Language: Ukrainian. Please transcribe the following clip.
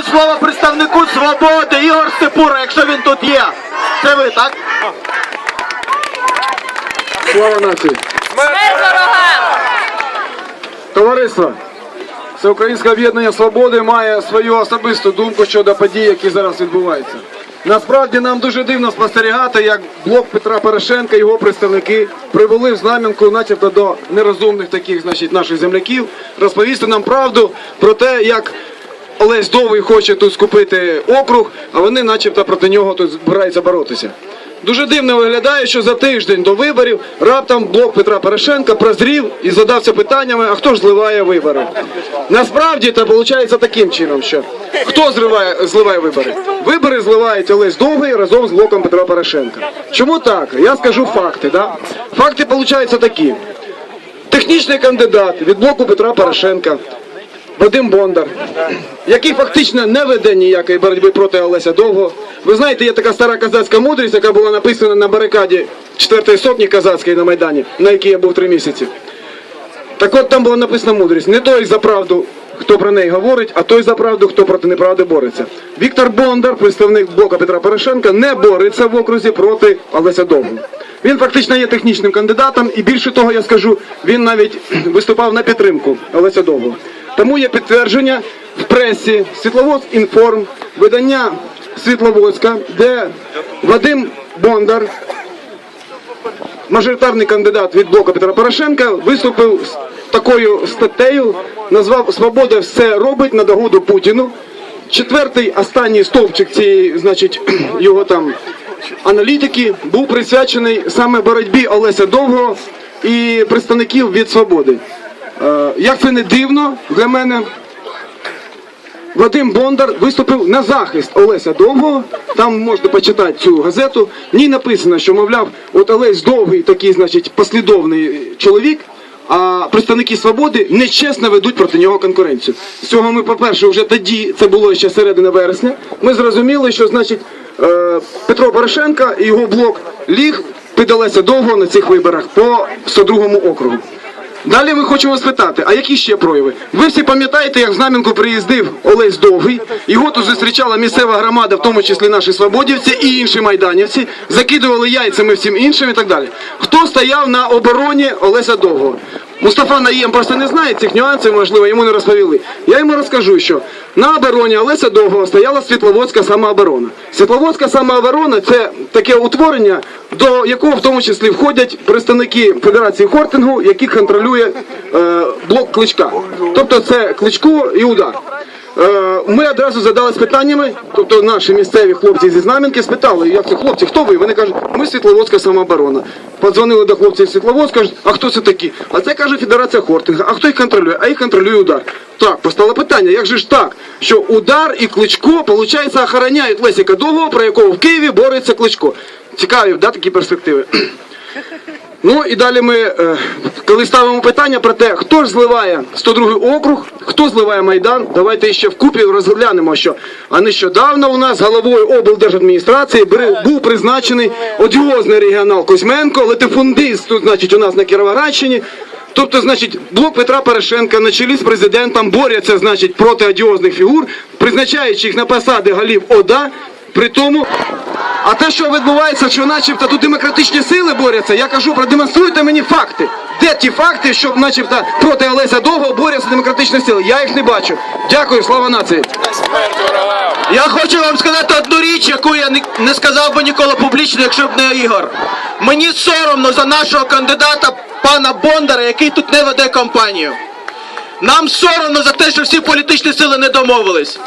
надаю слово представнику свободи Ігор Степура, якщо він тут є. Це ви, так? Слава нації! Смерть ворогам! Товариство! Всеукраїнське об'єднання свободи має свою особисту думку щодо подій, які зараз відбуваються. Насправді нам дуже дивно спостерігати, як блок Петра Порошенка і його представники привели в знам'янку, начебто до нерозумних таких, значить, наших земляків, розповісти нам правду про те, як Олесь Довгий хоче тут скупити округ, а вони, начебто, проти нього тут збираються боротися. Дуже дивно виглядає, що за тиждень до виборів раптом блок Петра Порошенка прозрів і задався питаннями, а хто ж зливає вибори. Насправді це виходить таким чином, що хто зливає, зливає вибори? Вибори зливають Олесь Довгий разом з блоком Петра Порошенка. Чому так? Я скажу факти. Да? Факти виходять такі. Технічний кандидат від блоку Петра Порошенка Вадим Бондар, який фактично не веде ніякої боротьби проти Олеся Довго. Ви знаєте, є така стара казацька мудрість, яка була написана на барикаді 4-ї сотні казацької на Майдані, на якій я був три місяці. Так от там була написана мудрість. Не той за правду, хто про неї говорить, а той за правду, хто проти неправди бореться. Віктор Бондар, представник блока Петра Порошенка, не бореться в окрузі проти Олеся Довгого. Він фактично є технічним кандидатом, і більше того, я скажу, він навіть виступав на підтримку Олеся Довгого. Тому є підтвердження в пресі Світловодськ інформ, видання Світловодська, де Вадим Бондар, мажоритарний кандидат від блоку Петра Порошенка виступив з такою статтею, назвав Свобода все робить на догоду Путіну. Четвертий останній стовпчик цієї, значить, його там аналітики був присвячений саме боротьбі Олеся Довгого і представників від свободи. Е, Як це не дивно для мене, Вадим Бондар виступив на захист Олеся Довгого. Там можна почитати цю газету. В ній написано, що мовляв, от Олесь Довгий такий, значить, послідовний чоловік. А представники свободи нечесно ведуть проти нього конкуренцію. З цього ми, по-перше, вже тоді, це було ще середина вересня. Ми зрозуміли, що значить е, Петро Порошенка і його блок ліг під Олеся Довгого на цих виборах по 102 округу. Далі ми хочемо спитати, а які ще прояви? Ви всі пам'ятаєте, як в Знам'янку приїздив Олесь Довгий, його тут зустрічала місцева громада, в тому числі наші свободівці і інші майданівці, закидували яйцями всім іншим і так далі. Хто стояв на обороні Олеся Довгого? Мустафа Наєм просто не знає цих нюансів, можливо, йому не розповіли. Я йому розкажу, що на обороні Олеся Довгого стояла Світловодська самооборона. Світловодська самооборона це таке утворення, до якого в тому числі входять представники Федерації Хортингу, які контролює е, блок кличка. Тобто це кличко і удар. Е, Ми одразу задались питаннями, тобто наші місцеві хлопці зі Знам'янки спитали, як це хлопці, хто ви? Вони кажуть, ми Світловодська самооборона. Подзвонили до хлопців Світловодська, кажуть, а хто це такі? А це каже Федерація Хортинга. А хто їх контролює? А їх контролює удар. Так, постало питання, як же ж так, що удар і кличко, виходить, охороняють Лесіка Довгого, про якого в Києві бореться кличко. Цікаві, да, такі перспективи. Ну і далі ми, е, коли ставимо питання про те, хто ж зливає 102 округ, хто зливає Майдан, давайте ще вкупі розглянемо, що а нещодавно у нас головою облдержадміністрації був призначений одіозний регіонал Кузьменко, латифундист тут, значить, у нас на Кіровоградщині. Тобто, значить, блок Петра Порошенка на чолі з президентом борються, значить, проти одіозних фігур, призначаючи їх на посади голів ОДА, при тому а те, що відбувається, що начебто тут демократичні сили борються, я кажу, продемонструйте мені факти. Де ті факти, що начебто проти Олеся Довго борються демократичні сили? Я їх не бачу. Дякую, слава нації. Я хочу вам сказати одну річ, яку я не, сказав би ніколи публічно, якщо б не Ігор. Мені соромно за нашого кандидата пана Бондара, який тут не веде кампанію. Нам соромно за те, що всі політичні сили не домовились.